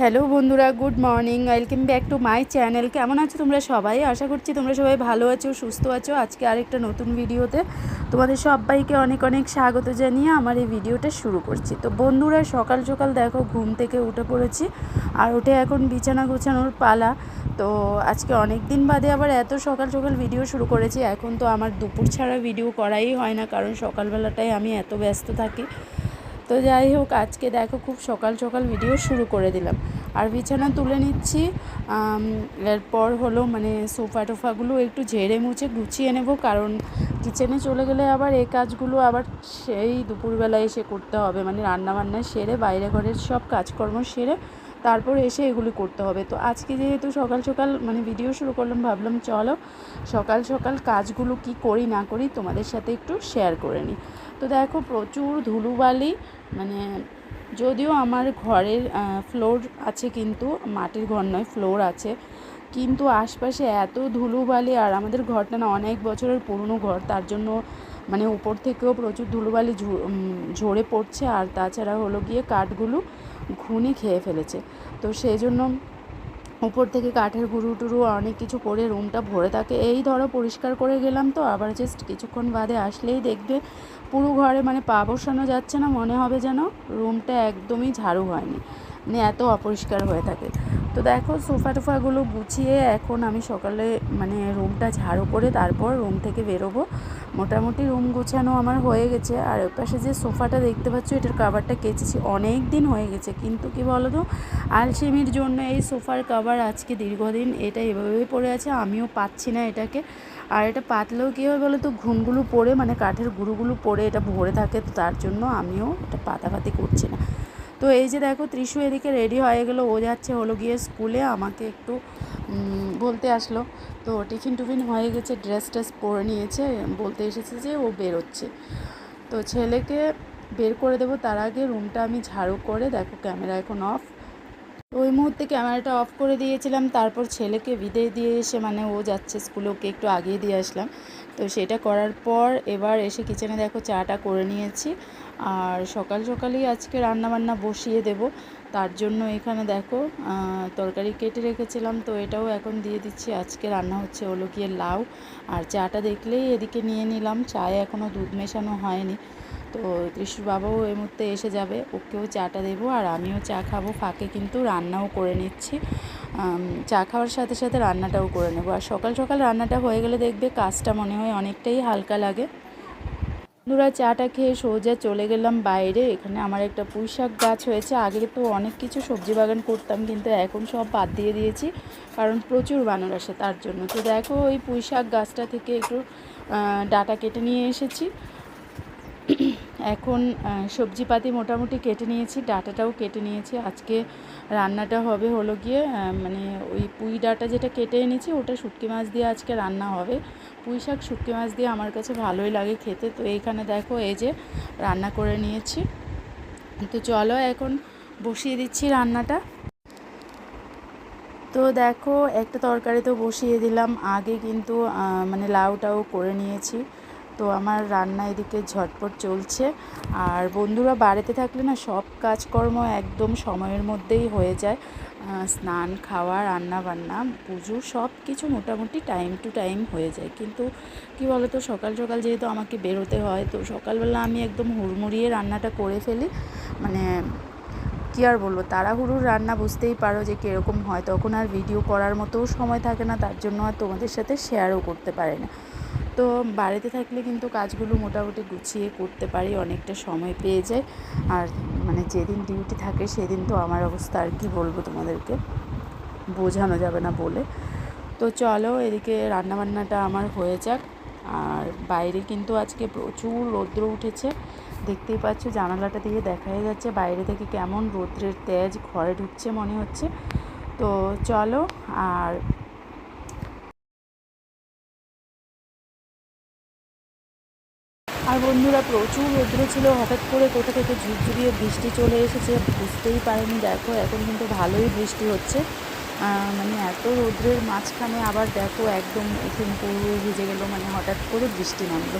Hello বন্ধুরা, good morning, welcome back to my channel. কেমন আছো তোমরা সবাই? আশা করছি তোমরা সবাই ভালো আছো, সুস্থ আছো। আজকে আরেকটা নতুন ভিডিওতে তোমাদের সবাইকে অনেক অনেক স্বাগত জানিয়ে আমার এই ভিডিওটা শুরু করছি। তো বন্ধুরা, সকাল সকাল দেখো, ঘুম থেকে উঠে পড়েছি আর উঠে এখন বিছানা গোছানোর পালা। তো আজকে অনেক দিন বাদে আবার এত সকাল সকাল ভিডিও শুরু করেছি, এখন তো আমার দুপুর ছাড়া ভিডিও করাই হয় না, কারণ সকালবেলাটাই আমি এত ব্যস্ত থাকি। তো যাই হোক, আজকে দেখো খুব সকাল সকাল ভিডিও শুরু করে দিলাম। আর বিছানা তুলে নিচ্ছি। এরপর হলো মানে সোফা টোফাগুলো একটু ঝেড়ে মুছে গুছিয়ে নেব, কারণ কিচেনে চলে গেলে আবার এই কাজগুলো আবার সেই দুপুরবেলায় এসে করতে হবে। মানে রান্না বান্না সেরে, বাইরে ঘরের সব কাজকর্ম সেরে তারপর এসে এগুলি করতে হবে। তো আজকে যেহেতু সকাল সকাল মানে ভিডিও শুরু করলাম, ভাবলাম চলো সকাল সকাল কাজগুলো কি করি না করি তোমাদের সাথে একটু শেয়ার করে নিই। তো দেখো প্রচুর ধুলোবালি মানে যদিও আমার ঘরের ফ্লোর আছে কিন্তু, মাটির ঘর নয় ফ্লোর আছে, কিন্তু আশপাশে এত ধুলোবালি আর আমাদের ঘরটা না অনেক বছরের পুরনো ঘর, তার জন্য মানে উপর থেকেও প্রচুর ধুলোবালি ঝরে পড়ছে, আর তাছাড়া হলো গিয়ে কাঠগুলো ঘুনি খেয়ে ফেলেছে। তো সেই জন্য উপর থেকে কাঠের গুঁড়ো টুরু অনেক কিছু করে রুমটা ভরে থাকে। এই ধরো পরিষ্কার করে গেলাম তো, আবার জাস্ট কিছুক্ষণ বাদে আসলেই দেখবে পুরো ঘরে মানে পা বসানো যাচ্ছে না, মনে হবে যেন রুমটা একদমই ঝাড়ু হয়নি। মানে এত অপরিষ্কার হয়ে থাকে। তো দেখো সোফা টোফাগুলো গুছিয়ে এখন আমি সকালে মানে রুমটা ঝাড়ু করে তারপর রুম থেকে বেরোবো। মোটামুটি রুম গোছানো আমার হয়ে গেছে। আর ওই পাশে যে সোফাটা দেখতে পাচ্ছ, এটার কাভারটা কেচেছি। অনেক দিন হয়ে গেছে। কিন্তু কি বলো তো আলসেমির জন্য এই সোফার কাভার আজকে দীর্ঘদিন এটা এভাবেই পড়ে আছে, আমিও পাচ্ছি না এটাকে। আর এটা পাতলেও কী হয় বলো তো ঘুমগুলো পড়ে মানে কাঠের গুঁড়োগুলো পড়ে এটা ভরে থাকে, তো তার জন্য আমিও এটা পাতাপাতি করছি না। তো এই যে দেখো ত্রিশু এদিকে রেডি হয়ে গেলো, ও যাচ্ছে হলো গিয়ে স্কুলে আমাকে একটু বলতে আসলো। তো টিফিন টুফিন হয়ে গেছে ড্রেস ট্রেস পরে নিয়েছে, বলতে এসেছে যে ও বেরোচ্ছে। তো ছেলেকে বের করে দেবো, তার আগে রুমটা আমি ঝাড়ু করে, দেখো ক্যামেরা এখন অফ ওই মুহূর্তে ক্যামেরাটা অফ করে দিয়েছিলাম, তারপর ছেলেকে বিদায় দিয়ে এসে মানে ও যাচ্ছে স্কুলে ওকে একটু আগিয়ে দিয়ে আসলাম। তো সেটা করার পর এবার এসে কিচেনে দেখো চাটা করে নিয়েছি। আর সকাল সকালেই আজকে রান্না বান্না বসিয়ে দেব। তার জন্য এখানে দেখো তরকারি কেটে রেখেছিলাম। তো এটাও এখন দিয়ে দিচ্ছি। আজকে রান্না হচ্ছে হলো লাউ। আর চাটা দেখলেই এদিকে নিয়ে নিলাম। চায়ে এখনও দুধ মেশানো হয়নি। তো ত্রিশুর বাবাও এই মুহূর্তে এসে যাবে। ওকেও চাটা দেবো। আর আমিও চা খাব। ফাঁকে কিন্তু রান্নাও করে নিচ্ছি। চা খাওয়ার সাথে সাথে রান্নাটাও করে নেব। আর সকাল সকাল রান্নাটা হয়ে গেলে দেখবে কাজটা মনে হয় অনেকটাই হালকা লাগে। বন্ধুরা, চাটা খেয়ে সোজা চলে গেলাম বাইরে। এখানে আমার একটা পুঁই শাক গাছ হয়েছে। আগে তো অনেক কিছু সবজি বাগান করতাম, কিন্তু এখন সব বাদ দিয়ে দিয়েছি, কারণ প্রচুর বানর আসে তার জন্য। তো দেখো, ওই পুঁই শাক গাছটা থেকে একটু ডাটা কেটে নিয়ে এসেছি। এখন সবজিপাতি মোটামুটি কেটে নিয়েছি, ডাটাটাও কেটে নিয়েছি। আজকে রান্নাটা হবে হলো গিয়ে মানে ওই পুঁই ডাটা যেটা কেটে এনেছি, ওটা শুটকি মাছ দিয়ে আজকে রান্না হবে। পুঁই শাক, শুটকি মাছ দিয়ে আমার কাছে ভালোই লাগে খেতে। তো এইখানে দেখো, এই যে রান্না করে নিয়েছি। তো চলো এখন বসিয়ে দিচ্ছি রান্নাটা। তো দেখো, একটা তরকারি তো বসিয়ে দিলাম। আগে কিন্তু মানে লাউটাও করে নিয়েছি। তো আমার রান্না এদিকে ঝটপট চলছে। আর বন্ধুরা, বাড়িতে থাকলে না সব কাজকর্ম একদম সময়ের মধ্যেই হয়ে যায়। স্নান, খাওয়া রান্না বান্না পুজো সব কিছু মোটামুটি টাইম টু টাইম হয়ে যায়। কিন্তু কি বলতো, সকাল সকাল যেহেতু আমাকে বেরোতে হয়, তো সকালবেলা আমি একদম হুড়মুড়িয়ে রান্নাটা করে ফেলি। মানে কী আর বলব, তাড়াহুড়োর রান্না বুঝতেই পারো যে কীরকম হয়। তখন আর ভিডিও করার মতোও সময় থাকে না, তার জন্য আর তোমাদের সাথে শেয়ারও করতে পারে না। তো বাড়িতে থাকলে কিন্তু কাজগুলো মোটামুটি গুছিয়ে করতে পারি, অনেকটা সময় পেয়ে যায়। আর মানে যেদিন ডিউটি থাকে সেদিন তো আমার অবস্থা আর কি বলব তোমাদেরকে, বোঝানো যাবে না বলে। তো চলো এদিকে রান্নাবান্নাটা আমার হয়ে যাক। আর বাইরে কিন্তু আজকে প্রচুর রৌদ্র উঠেছে। দেখতেই পাচ্ছ জানালাটা দিয়ে দেখাই যাচ্ছে বাইরে থেকে কেমন রৌদ্রের তেজ ঘরে ঢুকছে মনে হচ্ছে। তো চলো আর আর বন্ধুরা প্রচুর রৌদ্র ছিল, হঠাৎ করে কোথা থেকে ঝুরঝুরিয়ে বৃষ্টি চলে এসেছে বুঝতেই পারিনি। দেখো, এখন কিন্তু ভালোই বৃষ্টি হচ্ছে। মানে এত রৌদ্রের মাঝখানে আবার দেখো একদম এখানে পুরো ভিজে গেলো মানে হঠাৎ করে বৃষ্টি নামলো।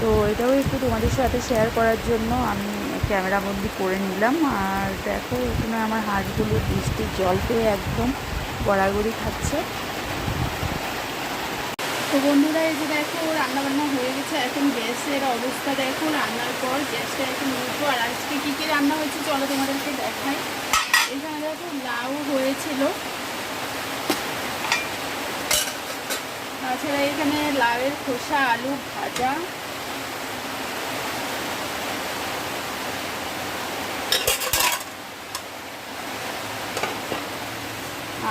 তো এটাও একটু তোমাদের সাথে শেয়ার করার জন্য আমি একটু ক্যামেরা বন্দি করে নিলাম। আর দেখো, এখানে আমার হাঁসগুলো বৃষ্টির জল পেয়ে একদম গড়াগড়ি খাচ্ছে। তো বন্ধুরা, এই যে দেখো রান্না বান্না হয়ে গেছে। এখন গ্যাসের অবস্থা দেখো, রান্নার পর গ্যাসটা এখন উঠবো আর আজকে কী কী রান্না হয়েছে চলো তোমাদেরকে দেখাই। এখানে দেখো, লাউ হয়েছিল। তাছাড়া এখানে লাউয়ের খোসা, আলু ভাজা।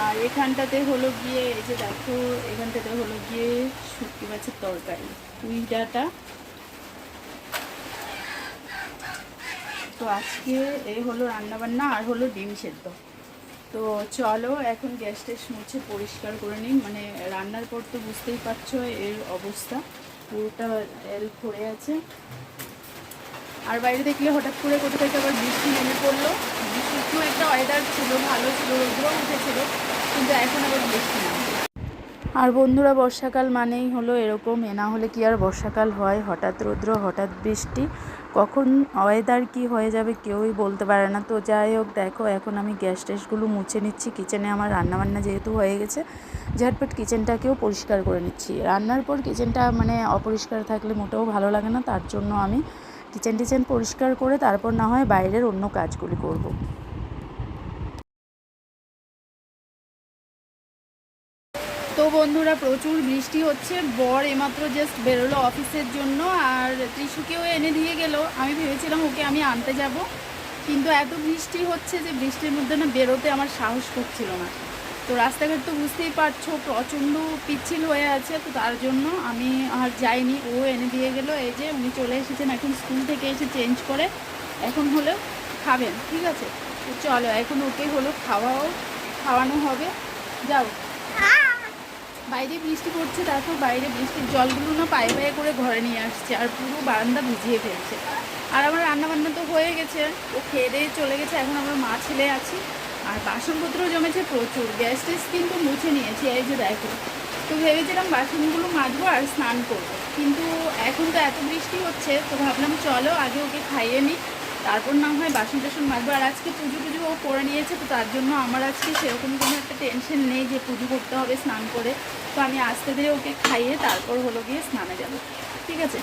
আর এখানটাতে হলো গিয়ে, এই যে দেখো, এখানটাতে হলো গিয়ে শুটকি মাছের তরকারি পুঁই ডাটা তো আজকে এই হলো রান্নাবান্না আর হলো ডিম সেদ্ধ। তো চলো, এখন গ্যাস ট্যাস মুছে পরিষ্কার করে নিই। মানে রান্নার পর তো বুঝতেই পারছ এর অবস্থা। পুরোটা এল পড়ে আছে। আর বাইরে দেখলে হঠাৎ করে কোথা থেকে আবার বৃষ্টি নেমে পড়ল। শুকনো একটা ওয়েদার ছিল, ভালো ছিল রোদ্র উঠেছিল। কিন্তু এখন আবার বৃষ্টি আর বন্ধুরা, বর্ষাকাল মানেই হলো এরকম। এ না হলে কি আর বর্ষাকাল হয়? হঠাৎ রৌদ্র, হঠাৎ বৃষ্টি। কখন ওয়েদার কি হয়ে যাবে কেউই বলতে পারে না। তো যাই হোক, দেখো, এখন আমি গ্যাস ট্যাসগুলো মুছে নিচ্ছি। কিচেনে আমার রান্নাবান্না যেহেতু হয়ে গেছে, ঝটপট কিচেনটাকেও পরিষ্কার করে নিচ্ছি। রান্নার পর কিচেনটা মানে অপরিষ্কার থাকলে মোটেও ভালো লাগে না। তার জন্য আমি কিচেন টিচেন পরিষ্কার করে তারপর না হয় বাইরের অন্য কাজগুলি করব। বন্ধুরা, প্রচুর বৃষ্টি হচ্ছে। বর এমাত্র জাস্ট বেরোলো অফিসের জন্য আর ত্রিশুকেও এনে দিয়ে গেল। আমি ভেবেছিলাম, ওকে আমি আনতে যাব। কিন্তু এত বৃষ্টি হচ্ছে যে বৃষ্টির মধ্যে না বেরোতে আমার সাহস করছিল না। তো রাস্তাঘাট তো বুঝতেই পারছ, প্রচণ্ড পিচ্ছিল হয়ে আছে। তো তার জন্য আমি আর যাইনি। ও এনে দিয়ে গেল, এই যে উনি চলে এসেছেন এখন স্কুল থেকে এসে চেঞ্জ করে। এখন হলেও খাবেন, ঠিক আছে? তো চলো, এখন ওকে হলো খাওয়াও, খাওয়ানো হবে। যাও। বাইরে বৃষ্টি পড়ছে, তারপর বাইরে বৃষ্টির জলগুলো না পায়ে পায়ে করে ঘরে নিয়ে আসছে আর পুরো বারান্দা ভিজিয়ে ফেলছে। আর আমার রান্নাবান্না তো হয়ে গেছে, ও খেয়ে চলে গেছে, এখন আমরা মা ছেলে আছি। আর বাসনপত্র জমেছে প্রচুর, গ্যাস টেস কিন্তু মুছে নিয়েছি, এই যে দেখো। তো ভেবেছিলাম বাসনগুলো মাজবো আর স্নান করব, কিন্তু এখন তো এত বৃষ্টি হচ্ছে, তো ভাবলাম চলো আগে ওকে খাইয়ে নিই। তারপর না হয় বাসন টাসন মাজবো। আর আজকে পুজো টুজো ও করে নিয়েছে, তো তার জন্য আমার আজকে সেরকম কোনো একটা টেনশন নেই যে পুজো করতে হবে স্নান করে। তো আমি আসতে ধীরে ওকে খাইয়ে তারপর হলো গিয়ে স্নানে যাব। ঠিক আছে?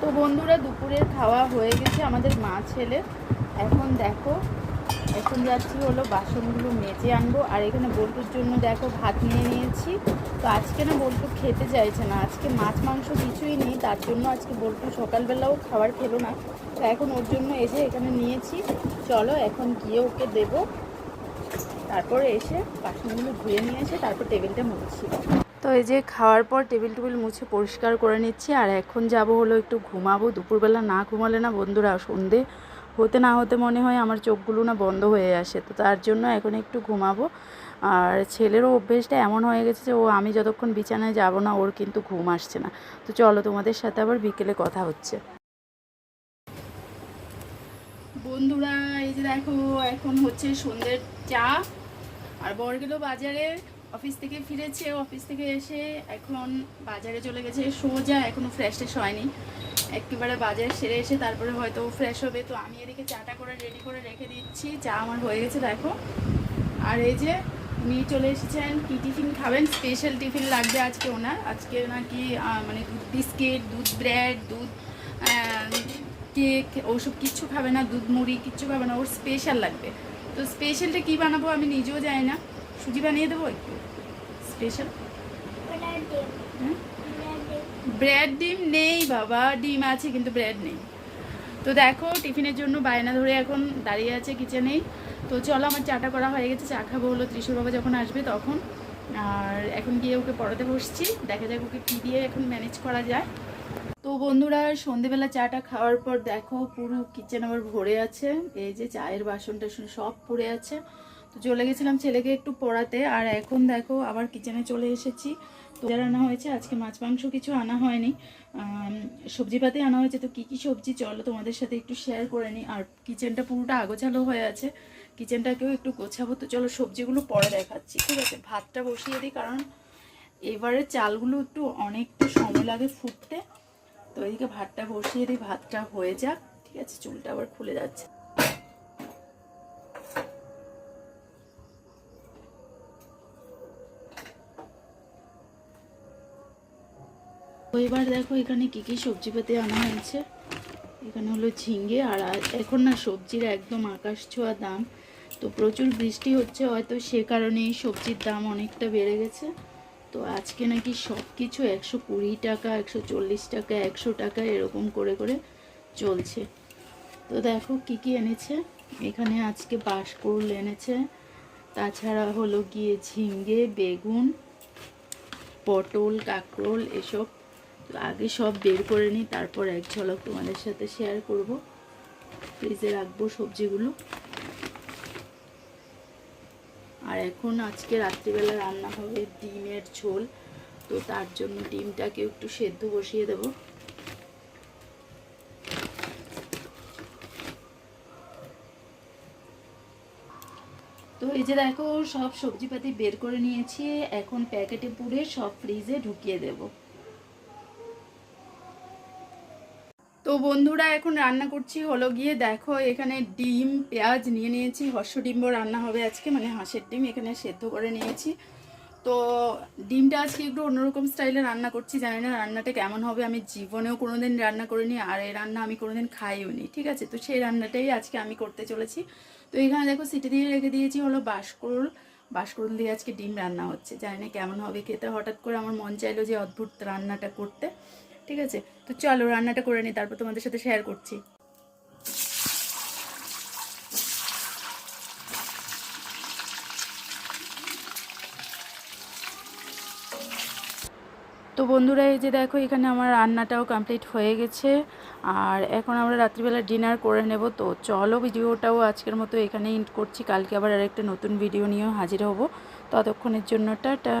তো বন্ধুরা, দুপুরের খাওয়া হয়ে গেছে আমাদের মা ছেলে। এখন দেখো এখন যাচ্ছি হলো বাসনগুলো মেজে আনব। আর এখানে বল্টুর জন্য দেখো ভাত নিয়ে নিয়েছি। তো আজকে না বল্টু খেতে চাইছে না। আজকে মাছ, মাংস কিছুই নেই। তার জন্য আজকে বল্টু সকালবেলাও খাবার খেলো না। তো এখন ওর জন্য যে এখানে নিয়েছি। চলো এখন গিয়ে ওকে দেব। তারপরে এসে বাসনগুলো ধুয়ে নিয়ে এসে তারপর টেবিলটা মুছছি। তো এই যে খাওয়ার পর টেবিল টেবিল মুছে পরিষ্কার করে নিচ্ছি। আর এখন যাব হলো একটু ঘুমাবো। দুপুরবেলা না ঘুমালে না বন্ধুরা সন্ধে হতে না হতে মনে হয় আমার চোখগুলো না বন্ধ হয়ে আসে, তো তার জন্য এখন একটু ঘুমাবো। আর ছেলেরও অভ্যেসটা এমন হয়ে গেছে যে ও আমি যতক্ষণ বিছানায় যাব না, ওর কিন্তু ঘুম আসছে না। তো চলো তোমাদের সাথে আবার বিকেলে কথা হচ্ছে। বন্ধুরা, এই যে দেখো, এখন হচ্ছে সন্ধ্যের চা। আর বর গেল বাজারে অফিস থেকে ফিরেছে, অফিস থেকে এসে এখন বাজারে চলে গেছে, সোজা এখনও ফ্রেশ ট্রেশ হয়নি। একেবারে বাজার সেরে এসে তারপরে হয়তো ফ্রেশ হবে। তো আমি এদিকে চাটা করে রেডি করে রেখে দিচ্ছি, চা আমার হয়ে গেছে, দেখো। আর এই যে উনি চলে এসেছেন, কি টিফিন খাবেন? স্পেশাল টিফিন লাগবে আজকে ওনার। আজকে নাকি মানে দুধ বিস্কিট, দুধ ব্রেড দুধ কেক ওসব কিচ্ছু খাবে না, দুধ মুড়ি কিচ্ছু খাবে না, ওর স্পেশাল লাগবে। তো স্পেশালটা কী বানাবো আমি নিজেও জানি না। সুজি বানিয়ে দেবো একটু। স্পেশাল ব্রেড ডিম নেই বাবা, ডিম আছে কিন্তু ব্রেড নেই। তো দেখো, টিফিনের জন্য বায়না ধরে এখন দাঁড়িয়ে আছে কিচেনেই তো চলো, আমার চাটা করা হয়ে গেছে, চা খাব হলো ত্রিশুর বাবা যখন আসবে তখন। আর এখন গিয়ে ওকে পড়াতে বসছি, দেখা যাক ওকে কী দিয়ে এখন ম্যানেজ করা যায়। তো বন্ধুরা, সন্ধেবেলা চাটা খাওয়ার পর দেখো পুরো কিচেন আবার ভরে আছে। এই যে চায়ের বাসন টাসন সব পড়ে আছে। তো চলে গেছিলাম ছেলেকে একটু পড়াতে, আর এখন দেখো আবার কিচেনে চলে এসেছি। তো রান্না হয়েছে, আজকে মাছ মাংস কিছু আনা হয়নি। সবজিপাতি আনা হয়েছে, তো কী কী সবজি চলো তোমাদের সাথে একটু শেয়ার করে নিই আর কিচেনটা পুরোটা আগোছালো হয়ে আছে কিচেনটাকেও একটু গোছাবো। তো চলো সবজিগুলো পরে দেখাচ্ছি, ঠিক আছে? ভাতটা বসিয়ে দিই, কারণ এবারে চালগুলো একটু অনেকটা সময় লাগে ফুটতে। তো এদিকে ভাতটা বসিয়ে দিই, ভাতটা হয়ে যাক, ঠিক আছে? চুলটা আবার খুলে যাচ্ছে। এবার দেখো এখানে কি কি সবজিপাতি আনা হয়েছে। এখানে হলো ঝিঙ্গে আর এখন না সবজির একদম আকাশ ছোঁয়া দাম। তো প্রচুর বৃষ্টি হচ্ছে, হয়তো সে কারণেই সবজির দাম অনেকটা বেড়ে গেছে। তো আজকে নাকি সব কিছু একশো কুড়ি টাকা, একশো চল্লিশ টাকা, একশো টাকা এরকম করে করে চলছে। তো দেখো কি কি এনেছে। এখানে আজকে বাঁশকুড়ুল এনেছে। তাছাড়া হলো গিয়ে ঝিঙ্গে বেগুন, পটল, কাঁকরোল, এসব তো আগে সব বের করে নিই, তারপর এক ঝলক তোমাদের সাথে শেয়ার করব। ফ্রিজে রাখব সবজিগুলো। আর এখন আজকে রাত্রিবেলা রান্না হবে ডিমের ঝোল, তো তার জন্য ডিমটাকে একটু সেদ্ধ বসিয়ে দেব। তো এই যে দেখো, সব সবজিপাতি বের করে নিয়েছি, এখন প্যাকেটে পুড়ে সব ফ্রিজে ঢুকিয়ে দেবো। তো বন্ধুরা, এখন রান্না করছি। হলো গিয়ে দেখো, এখানে ডিম, পেঁয়াজ নিয়ে নিয়েছি। হর্ষ ডিম্ব রান্না হবে আজকে মানে হাঁসের ডিম এখানে সেদ্ধ করে নিয়েছি। তো ডিমটা আজকে একটু অন্যরকম স্টাইলে রান্না করছি, জানি না রান্নাটা কেমন হবে। আমি জীবনেও কোনোদিন রান্না করিনি, আর এই রান্না আমি কোনোদিন খাইও নি, ঠিক আছে? তো সেই রান্নাটাই আজকে আমি করতে চলেছি। তো এখানে দেখো, সিটি দিয়ে রেখে দিয়েছি হলো বাঁশকুড়ুল বাঁশকুড়ুল দিয়ে আজকে ডিম রান্না হচ্ছে, জানি না কেমন হবে খেতে। হঠাৎ করে আমার মন চাইলো যে অদ্ভুত রান্নাটা করতে। ঠিক আছে? তো চলো, রান্নাটা করে নিই তারপর তোমাদের সাথে শেয়ার করছি। তো বন্ধুরা, এই যে দেখো, এখানে আমার রান্নাটাও কমপ্লিট হয়ে গেছে। আর এখন আমরা রাত্রিবেলা ডিনার করে নেব। তো চলো, ভিডিওটাও আজকের মতো এখানে ইন্ট করছি। কালকে আবার আরেকটা নতুন ভিডিও নিয়েও হাজির হব। ততক্ষণের জন্য, টাটা।